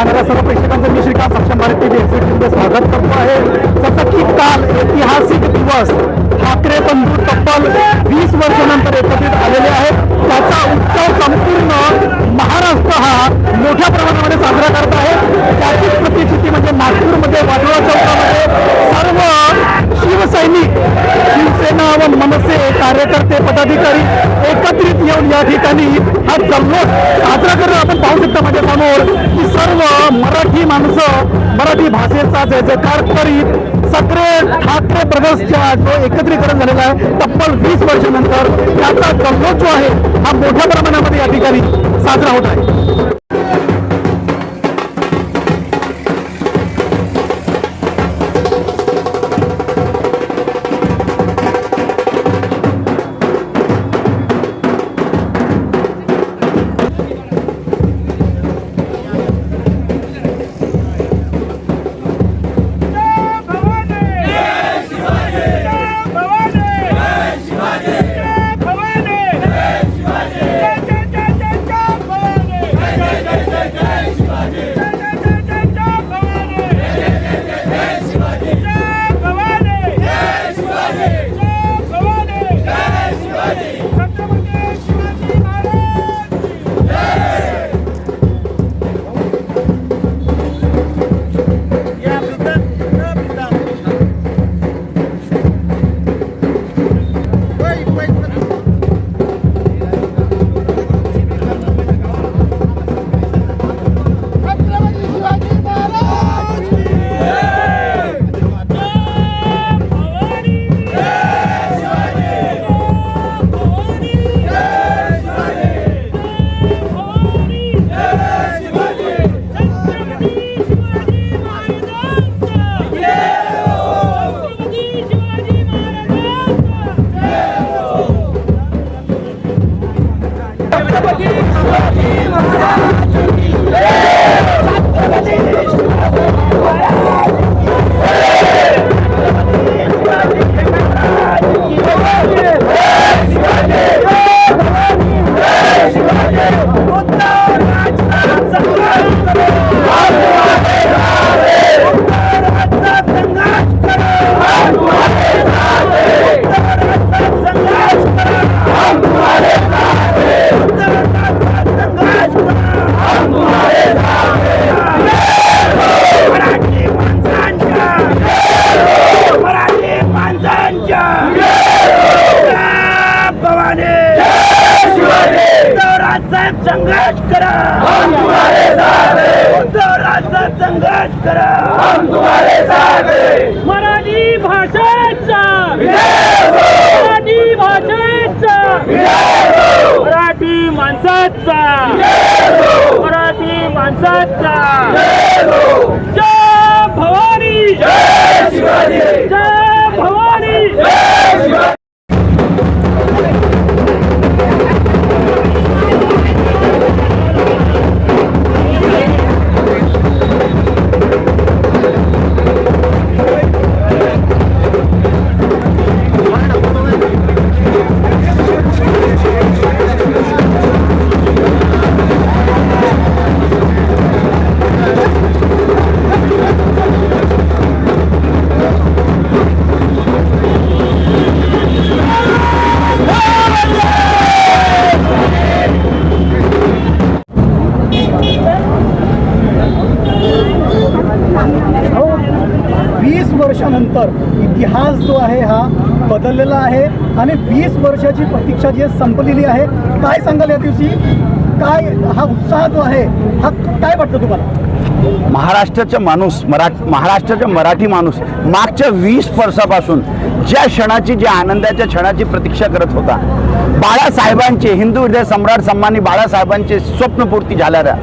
पाहणाऱ्या सर्व प्रेक्षकांचं मी श्रीकांत सक्षम भारत टीव्ही स्वागत करतो आहे. जसं की काल ऐतिहासिक दिवस ठाकरे बंधू तब्बल वीस वर्षानंतर एकत्रित आलेले आहेत. त्याचा उत्सव संपूर्ण महाराष्ट्र हा मोठ्या प्रमाणामध्ये साजरा करत आहे. त्याचीच प्रतिचिती म्हणजे नागपूरमध्ये वाटोळा चौकामध्ये सर्व शिवसैनिक शिवसेना व मनसे कार्यकर्ते पदाधिकारी एकत्रित येऊन या ठिकाणी हा जल्लोष साजरा करून आपण पाहू शकता माझ्यासमोर की सर्व मराठी माणसं मराठी भाषेचा जय जयकार करीत सगळे ठाकरे ब्रदर्सच्या जो एकत्रीकरण झालेला आहे तब्बल वीस वर्षानंतर त्याचा जल्लोष जो आहे हा मोठ्या प्रमाणामध्ये या ठिकाणी साजरा होत आहे. साहेब संघर्ष करा. उद्धवराज साहेब संघर्ष करा. मराठी भाषेचा. मराठी भाषेचा. मराठी माणसाचा. मराठी माणसाचा. इतिहास जो आहे हा बदललेला आहे आणि वीस वर्षाची प्रतीक्षा जी आहे संपलेली आहे. काय सांगाल या दिवशी? काय हा उत्साह जो आहे हा काय वाटतं तुम्हाला? महाराष्ट्राचा माणूस मरा महाराष्ट्राचा मराठी माणूस मागच्या वीस वर्षापासून ज्या क्षणाची ज्या आनंदाच्या क्षणाची प्रतीक्षा करत होता बाळासाहेबांचे हिंदू हृदय सम्राट सन्मानी बाळासाहेबांचे स्वप्नपूर्ती झाल्याला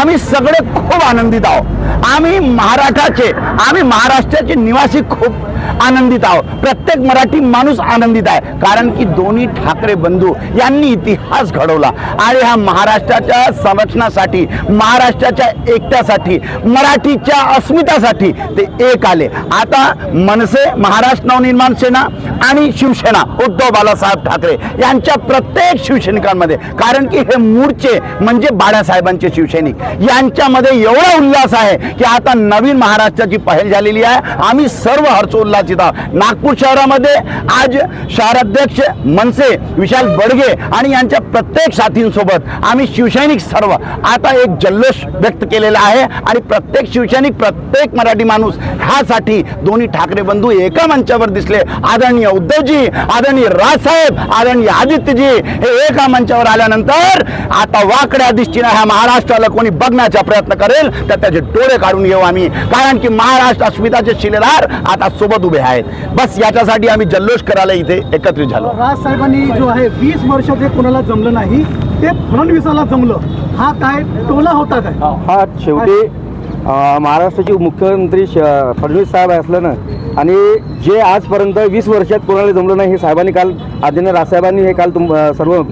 आम्ही सगळे खूप आनंदित आहोत. आम्ही महाराष्ट्राचे आम्ही महाराष्ट्राचे निवासी खूप आनंदित आहोत. प्रत्येक मराठी माणूस आनंदित आहे. कारण की दोन्ही ठाकरे बंधू यांनी इतिहास घडवला. आणि हा महाराष्ट्राच्या संरक्षणासाठी महाराष्ट्राच्या एकट्यासाठी मराठीच्या अस्मितासाठी ते एक आले. आता मनसे महाराष्ट्र नवनिर्माण सेना आणि शिवसेना उद्धव बाळासाहेब ठाकरे यांच्या प्रत्येक शिवसैनिकांमध्ये. कारण की हे मूळचे म्हणजे बाळासाहेबांचे शिवसैनिक. यांच्यामध्ये एवढा उल्हास आहे की आता नवीन महाराष्ट्राची पहल झालेली आहे आम्ही सर्व हर्षोल्लासित आहोत. नागपूर शहरामध्ये आज शहराध्यक्ष मनसे विशाल बडगे आणि यांच्या प्रत्येक साथींसोबत आम्ही शिवसैनिक सर्व. आता एक जल्लोष व्यक्त केलेला आहे आणि प्रत्येक शिवसैनिक प्रत्येक मराठी माणूस ह्यासाठी दोन्ही ठाकरे बंधू एका मंचावर दिसले. आदरणीय उद्धवजी आदरणीय राजसाहेब आदरणीय आदित्यजी हे एका मंचावर आल्यानंतर आता वाकड्या दृष्टीनं ह्या महाराष्ट्राला कोणी बघण्याचा प्रयत्न करेल तर त्याचे डोळे काढून येऊ आम्ही. कारण की महाराष्ट्र अस्मिताचे शिलेदार आता सोबत उभे आहेत. बस याच्यासाठी आम्ही जल्लोष करायला इथे एकत्रित झालो. राजसाहेबांनी जो आहे वीस वर्ष जे कोणाला जमलं नाही ते फडणवीसाला जमलं. हा काय टोला होता काय? हा शेवटी महाराष्ट्राचे मुख्यमंत्री श फडणवीस साहेब असल्यानं आणि जे आजपर्यंत वीस वर्षात कोणाला जमलं नाही हे साहेबांनी काल आदित्य राजसाहेबांनी हे काल तुम सर्व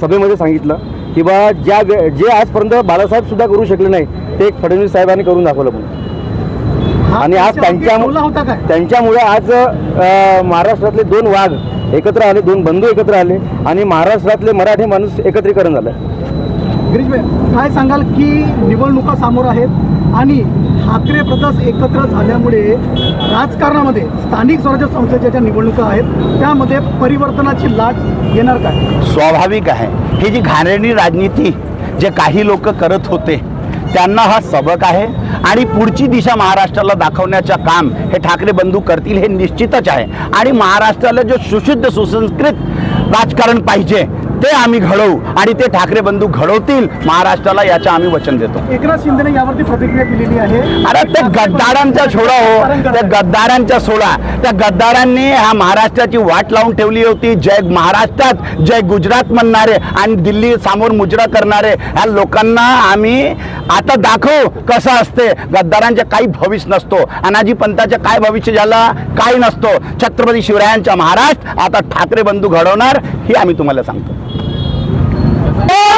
सभेमध्ये सांगितलं. की बा ज्या जे आजपर्यंत बाळासाहेब सुद्धा करू शकले नाही ते एक फडणवीस साहेबांनी करून दाखवलं म्हणून. हा आणि आज त्याच्या त्यांच्यामुळे आज महाराष्ट्रातले दोन वाघ एकत्र आले दोन बंधू एकत्र आले आणि महाराष्ट्रातले मराठी माणूस एकत्रीकरण झालं. गिरीशभाई काय सांगाल की निवडणुका समोर आहेत? आणि ठाकरे ब्रदर्स एकत्र झाल्यामुळे राजकारणामध्ये स्थानिक स्वराज्य संस्थेच्या ज्या निवडणुका आहेत त्यामध्ये परिवर्तनाची लाट येणार काय? स्वाभाविक आहे. ही जी घाणेरडी राजनीती जे काही लोक करत होते त्यांना हा सबक आहे आणि पुढची दिशा महाराष्ट्राला दाखवण्याचं काम हे ठाकरे बंधू करतील हे निश्चितच आहे. आणि महाराष्ट्राला जो सुशुद्ध सुसंस्कृत राजकारण पाहिजे ते आम्ही घडवू आणि ते ठाकरे बंधू घडवतील. महाराष्ट्राला याचं आम्ही वचन देतो. एकनाथ शिंदेने यावरती प्रतिक्रिया दिलेली आहे. अरे ते गद्दारांचा छोडा हो. त्या गद्दारांचा सोडा त्या गद्दारांनी ह्या महाराष्ट्राची वाट लावून ठेवली होती. जय महाराष्ट्रात जय गुजरात म्हणणारे आणि दिल्ली समोर मुजरा करणारे ह्या लोकांना आम्ही आता दाखवू कसं असते. गद्दारांचे काही भविष्य नसतो. अनाजी पंताचं काय भविष्य झालं? काही नसतो. छत्रपती शिवरायांचा महाराष्ट्र. आता ठाकरे बंधू घडवणार ही आम्ही तुम्हाला सांगतो भवानी छत्रपती शिवाजी महाराजांचा आणि माणसांचा घ्या हात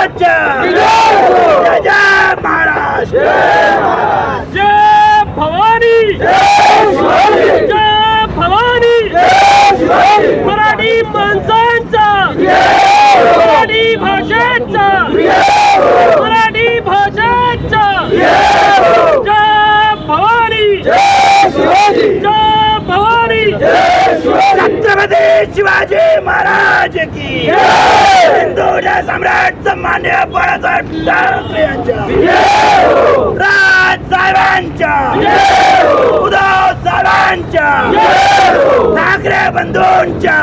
अस्मिताच्या जय जय महाराज जय भवानी जय भवानी मराठी माणसांचा मराठी भाषेचा मराठी भाषेचा जय भवानी जय भवानी छत्रपती शिवाजी महाराज की हिंदूच्या सम्राट सन्मान्य बाळासाहेब ठाकरे यांच्या. राज साहेबांच्या. उद्धव साहेबांच्या. ठाकरे बंधूंच्या.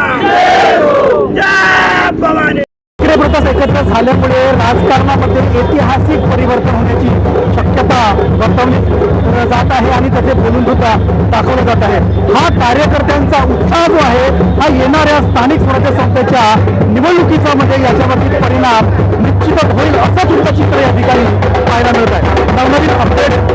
जय! भवानी सभागृहात एकत्र झाल्यामुळे राजकारणामध्ये ऐतिहासिक परिवर्तन होण्याची शक्यता वर्तवली जात आहे आणि त्याचे बोलून सुद्धा दाखवलं जात आहे. हा कार्यकर्त्यांचा उत्साह जो आहे हा येणाऱ्या स्थानिक स्वराज्य संस्थेच्या निवडणुकीचा म्हणजे याच्यावरती परिणाम निश्चितच होईल असं सुद्धा चित्र या ठिकाणी पाहायला मिळत आहे. नवनवीन अपडेट